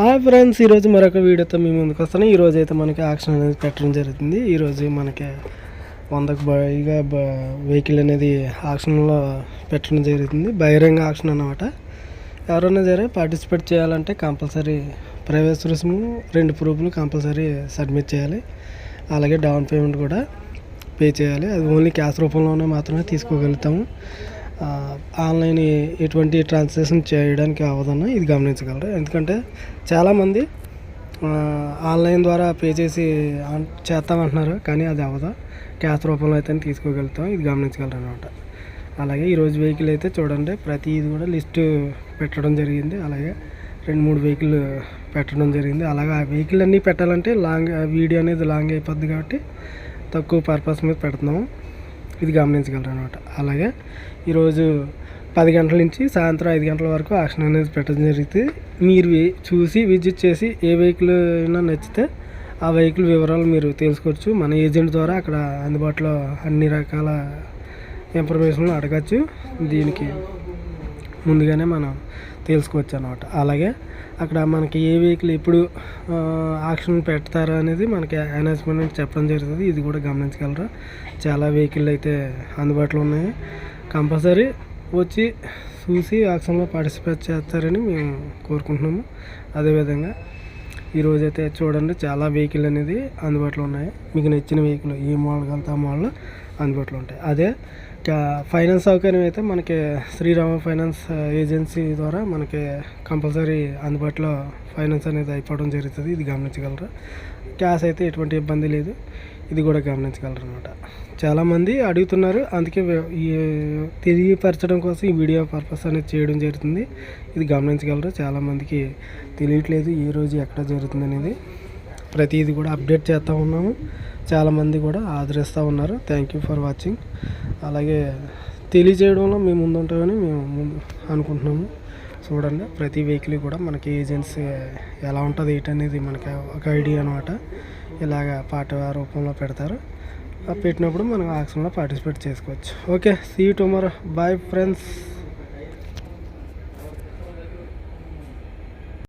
Hi friends ఈరోజు మరొక వీడియోతో మీ ముందుకు వస్తాను ఈరోజు అయితే మనకి ఆక్షన్ అనేది పెట్టడం జరుగుతుంది. ఈరోజు మనకి వందకు పైగా వెహికల్ అనేది ఆక్షన్లో పెట్టడం జరుగుతుంది. బహిరంగ ఆక్షన్ అన్నమాట. ఎవరైనా సరే పార్టిసిపేట్ చేయాలంటే కంపల్సరీ ప్రవేశ రుసుము రెండు ప్రూఫ్లు కంపల్సరీ సబ్మిట్ చేయాలి. అలాగే డౌన్ పేమెంట్ కూడా పే చేయాలి. అది ఓన్లీ క్యాష్ రూపంలోనే మాత్రమే తీసుకోగలుగుతాము. ఆన్లైన్ ఎటువంటి ట్రాన్సాక్షన్ చేయడానికి అవ్వదన్న ఇది గమనించగలరు. ఎందుకంటే చాలామంది ఆన్లైన్ ద్వారా పే చేసి ఆన్- చేస్తామంటున్నారు కానీ అది అవ్వదు క్యాష్ రూపంలో అయితే తీసుకోగలుగుతాం ఇది గమనించగలరు అనమాట అలాగే ఈరోజు వెహికల్ అయితే చూడండి ప్రతి ఇది కూడా లిస్టు పెట్టడం జరిగింది. అలాగే రెండు మూడు వెహికల్ పెట్టడం జరిగింది. అలాగే ఆ వెహికల్ అన్నీ పెట్టాలంటే లాంగ్ వీడియో అనేది లాంగ్ అయిపోద్ది కాబట్టి తక్కువ పర్పస్ మీద పెడుతున్నాము. ఇది గమనించగలరు అనమాట అలాగే ఈరోజు పది గంటల నుంచి సాయంత్రం ఐదు గంటల వరకు ఆక్షన్ అనేది పెట్టడం జరుగుతుంది మీరు చూసి విజిట్ చేసి ఏ వెహికల్ అయినా నచ్చితే ఆ వెహికల్ వివరాలు మీరు తెలుసుకోవచ్చు. మన ఏజెంట్ ద్వారా అక్కడ అందుబాటులో అన్ని రకాల ఇన్ఫర్మేషన్ అడగచ్చు. దీనికి ముందుగానే మనం తెలుసుకోవచ్చు అనమాట అలాగే అక్కడ మనకి ఏ వెహికల్ ఎప్పుడు ఆక్షన్ పెడతారు అనేది మనకి అనౌన్స్మెంట్ చెప్పడం జరుగుతుంది. ఇది కూడా గమనించగలరు? చాలా వెహికల్ అయితే అందుబాటులో ఉన్నాయి. కంపల్సరీ వచ్చి చూసి ఆక్షన్లో పార్టిసిపేట్ చేస్తారని మేము కోరుకుంటున్నాము. అదేవిధంగా ఈరోజు అయితే చూడండి చాలా వెహికల్ అనేది అందుబాటులో ఉన్నాయి. మీకు నచ్చిన వెహికల్ ఏ మోడల్ కలితే ఆ మోడల్ అందుబాటులో ఉంటాయి. అదే ఫైనాన్స్ సౌకర్యం అయితే మనకి శ్రీరామ ఫైనాన్స్ ఏజెన్సీ ద్వారా మనకి కంపల్సరీ అందుబాటులో ఫైనాన్స్ అనేది అయిపోవడం జరుగుతుంది. ఇది గమనించగలరు? క్యాష్ అయితే ఎటువంటి ఇబ్బంది లేదు. ఇది కూడా గమనించగలరు అనమాట చాలామంది అడుగుతున్నారు. అందుకే ఈ తెలియపరచడం కోసం ఈ వీడియో పర్పస్ అనేది చేయడం జరుగుతుంది. ఇది గమనించగలరు? చాలామందికి తెలియట్లేదు ఏ రోజు ఎక్కడ జరుగుతుంది అనేది. ప్రతిదీ కూడా అప్డేట్ చేస్తూ ఉన్నాము. చాలామంది కూడా ఆదరిస్తూ ఉన్నారు. థ్యాంక్ యూ ఫర్ వాచింగ్ అలాగే తెలియజేయడంలో మేము ముందు ఉంటామని మేము అనుకుంటున్నాము. చూడండి ప్రతి వెహికల్ కూడా మనకి ఏజెన్సీ ఎలా ఉంటుంది ఏంటనేది మనకి ఒక ఐడియా అనమాట ఇలాగ పాట రూపంలో పెడతారు. పెట్టినప్పుడు మనం ఆక్షన్లో పార్టిసిపేట్ చేసుకోవచ్చు. Okay see tomorrow bye friends